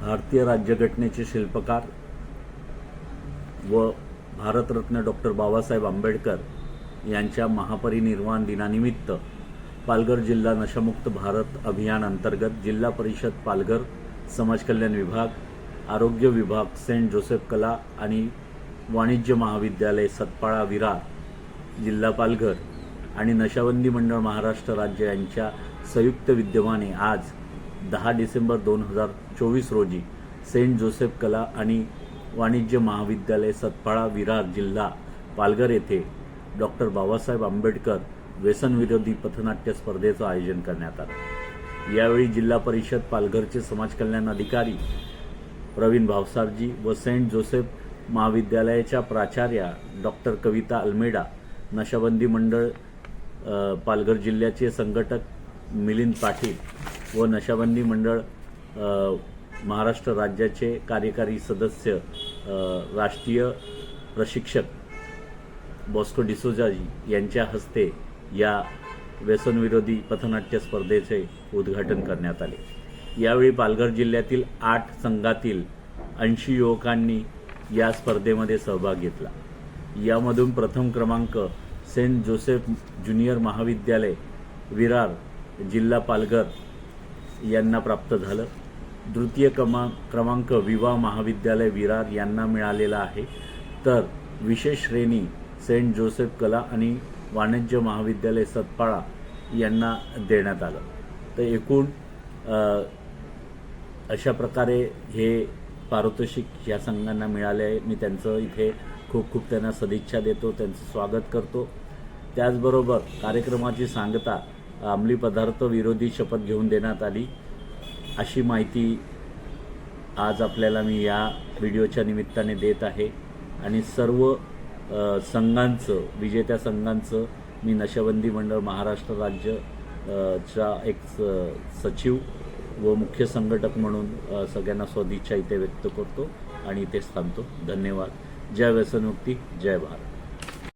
भारतीय राज्यघटनेचे शिल्पकार व भारतरत्न डॉक्टर बाबासाहेब आंबेडकर यांच्या महापरिनिर्वाण दिनानिमित्त पालघर जिल्हा नशामुक्त भारत अभियान अंतर्गत जिल्हा परिषद पालघर समाज कल्याण विभाग आरोग्य विभाग सेंट जोसेफ कला आणि वाणिज्य महाविद्यालय सतपाळा विरार जिल्हा पालघर आणि नशाबंदी मंडळ महाराष्ट्र राज्य यांच्या संयुक्त विद्यमाने आज दहा डिसेंबर दोन हजार चोवीस रोजी सेंट जोसेफ कला आणि वाणिज्य महाविद्यालय सतपाळा विरार जिल्हा पालघर येथे डॉक्टर बाबासाहेब आंबेडकर व्यसनविरोधी पथनाट्य स्पर्धेचं आयोजन करण्यात आलं. यावेळी जिल्हा परिषद पालघरचे समाज कल्याण अधिकारी प्रवीण भावसारजी व सेंट जोसेफ महाविद्यालयाच्या प्राचार्या डॉक्टर कविता अल्मेडा नशाबंदी मंडळ पालघर जिल्ह्याचे संघटक मिलिंद पाटील व नशाबंदी मंडळ महाराष्ट्र राज्याचे कार्यकारी सदस्य राष्ट्रीय प्रशिक्षक बॉस्को डिसोजाजी यांच्या हस्ते या व्यसनविरोधी पथनाट्य स्पर्धेचे उद्घाटन करण्यात आले. यावेळी पालघर जिल्ह्यातील आठ संघातील ऐंशी युवकांनी या स्पर्धेमध्ये सहभाग घेतला. यामधून प्रथम क्रमांक सेंट जोसेफ ज्युनियर महाविद्यालय विरार जिल्हा पालघर यांना प्राप्त झालं. द्वितीय क्रमा क्रमांक विवा महाविद्यालय विरार यांना मिळालेला आहे. तर विशेष श्रेणी सेंट जोसेफ कला आणि वाणिज्य महाविद्यालय सतपाळा यांना देण्यात आलं. तर एकूण अशा प्रकारे हे पारितोषिक या संघांना मिळाले आहे. मी त्यांचं इथे खूप खूप त्यांना सदिच्छा देतो त्यांचं स्वागत करतो. त्याचबरोबर कार्यक्रमाची सांगता अंमली पदार्थ विरोधी शपथ घेऊन देण्यात आली. अशी माहिती आज आपल्याला मी या व्हिडिओच्या निमित्ताने देत आहे. आणि सर्व संघांचं विजेत्या संघांचं मी नशाबंदी मंडळ महाराष्ट्र राज्य चा एक स- सचिव व मुख्य संघटक म्हणून सगळ्यांना सदिच्छा इथे व्यक्त करतो आणि इथेच थांबतो. धन्यवाद. जय व्यसनमुक्ती. जय भारत.